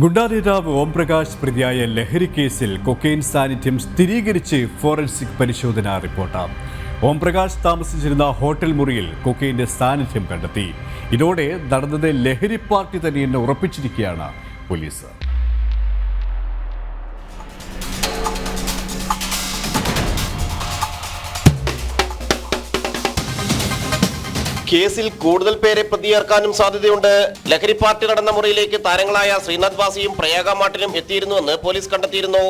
ഗുണ്ടാനേതാവ് ഓംപ്രകാശ് പ്രതിയായ ലഹരി കേസിൽ കൊക്കെയിൻ സാന്നിധ്യം സ്ഥിരീകരിച്ച് ഫോറൻസിക് പരിശോധനാ റിപ്പോർട്ട്. ഓംപ്രകാശ് താമസിച്ചിരുന്ന ഹോട്ടൽ മുറിയിൽ കൊക്കെയിന്റെ സാന്നിധ്യം കണ്ടെത്തി. ഇതോടെ നടന്നത് ലഹരി പാർട്ടി തന്നെയെന്ന് ഉറപ്പിച്ചിരിക്കുകയാണ് പോലീസ്. കേസിൽ കൂടുതൽ പേരെ പ്രതിയേർക്കാനും സാധ്യതയുണ്ട്. ലഹരി പാർട്ടി നടന്ന മുറിയിലേക്ക് താരങ്ങളായ ശ്രീനാഥ് വാസിയും പ്രയാഗ മാട്ടിലും എത്തിയിരുന്നുവെന്ന് പോലീസ് കണ്ടെത്തിയിരുന്നു.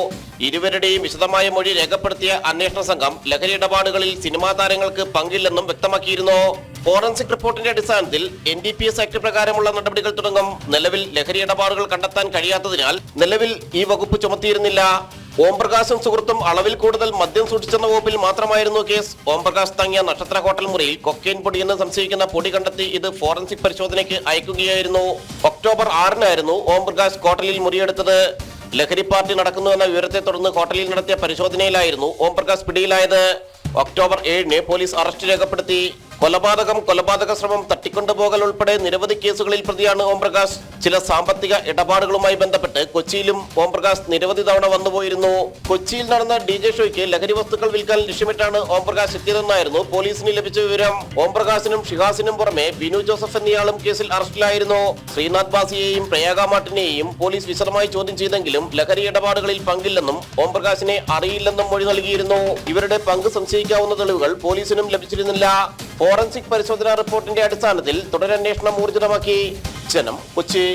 ഇരുവരുടെയും വിശദമായ മൊഴി രേഖപ്പെടുത്തിയ അന്വേഷണ സംഘം ലഹരി ഇടപാടുകളിൽ സിനിമാ താരങ്ങൾക്ക് പങ്കില്ലെന്നും വ്യക്തമാക്കിയിരുന്നു. ഫോറൻസിക് റിപ്പോർട്ടിന്റെ അടിസ്ഥാനത്തിൽ N D P S act പ്രകാരമുള്ള നടപടികൾ തുടങ്ങും. നിലവിൽ ലഹരി ഇടപാടുകൾ കണ്ടെത്താൻ കഴിയാത്തതിനാൽ നിലവിൽ ഈ വകുപ്പ് ചുമത്തിയിരുന്നില്ല. ഓംപ്രകാശും സുഹൃത്തും അളവിൽ കൂടുതൽ മദ്യം സൂക്ഷിച്ചെന്ന വകുപ്പിൽ മാത്രമായിരുന്നു കേസ്. ഓംപ്രകാശ് തങ്ങിയ നക്ഷത്ര ഹോട്ടൽ മുറിയിൽ കൊക്കെയിൻ പൊടിയെന്ന് സംശയിക്കുന്ന പൊടി കണ്ടെത്തി ഇത് ഫോറൻസിക് പരിശോധനയ്ക്ക് അയക്കുകയായിരുന്നു. ഒക്ടോബർ ആറിനായിരുന്നു ഓംപ്രകാശ് ഹോട്ടലിൽ മുറിയെടുത്തത്. ലഹരി പാർട്ടി നടക്കുന്നുവെന്ന വിവരത്തെ തുടർന്ന് ഹോട്ടലിൽ നടത്തിയ പരിശോധനയിലായിരുന്നു ഓംപ്രകാശ് പിടിയിലായത്. ഒക്ടോബർ ഏഴിന് പോലീസ് അറസ്റ്റ് രേഖപ്പെടുത്തി. കൊലപാതകം കൊലപാതക ശ്രമം തട്ടിക്കൊണ്ടുപോകൽ ഉൾപ്പെടെ നിരവധി കേസുകളിൽ പ്രതിയാണ് ഓംപ്രകാശ്. ചില സാമ്പത്തിക ഇടപാടുകളുമായി ബന്ധപ്പെട്ട് കൊച്ചിയിലും ഓംപ്രകാശ് നിരവധി തവണ വന്നുപോയിരുന്നു. കൊച്ചിയിൽ നടന്ന ഡി ജെ ഷോയ്ക്ക് ലഹരി വസ്തുക്കൾ വിൽക്കാൻ ലക്ഷ്യമിട്ടാണ് ഓംപ്രകാശ് എത്തിയതെന്നായിരുന്നു പോലീസിന് ലഭിച്ച വിവരം. ഓംപ്രകാശിനും ഷിഹാസിനും പുറമെ ബിനു ജോസഫ് എന്നയാളും കേസിൽ അറസ്റ്റിലായിരുന്നു. ശ്രീനാഥ് ബാസിയെയും പ്രയാഗ മാട്ടിനെയും പോലീസ് വിശദമായി ചോദ്യം ചെയ്തെങ്കിലും ലഹരി ഇടപാടുകളിൽ പങ്കില്ലെന്നും ഓംപ്രകാശിനെ അറിയില്ലെന്നും മൊഴി നൽകിയിരുന്നു. ഇവരുടെ പങ്ക് സംശയിക്കാവുന്ന തെളിവുകൾ പോലീസിനും ലഭിച്ചിരുന്നില്ല. ഫോറൻസിക് പരിശോധനാ റിപ്പോർട്ടിന്റെ അടിസ്ഥാനത്തിൽ തുടരന്വേഷണം ഊർജിതമാക്കി ജനം കൊച്ചി.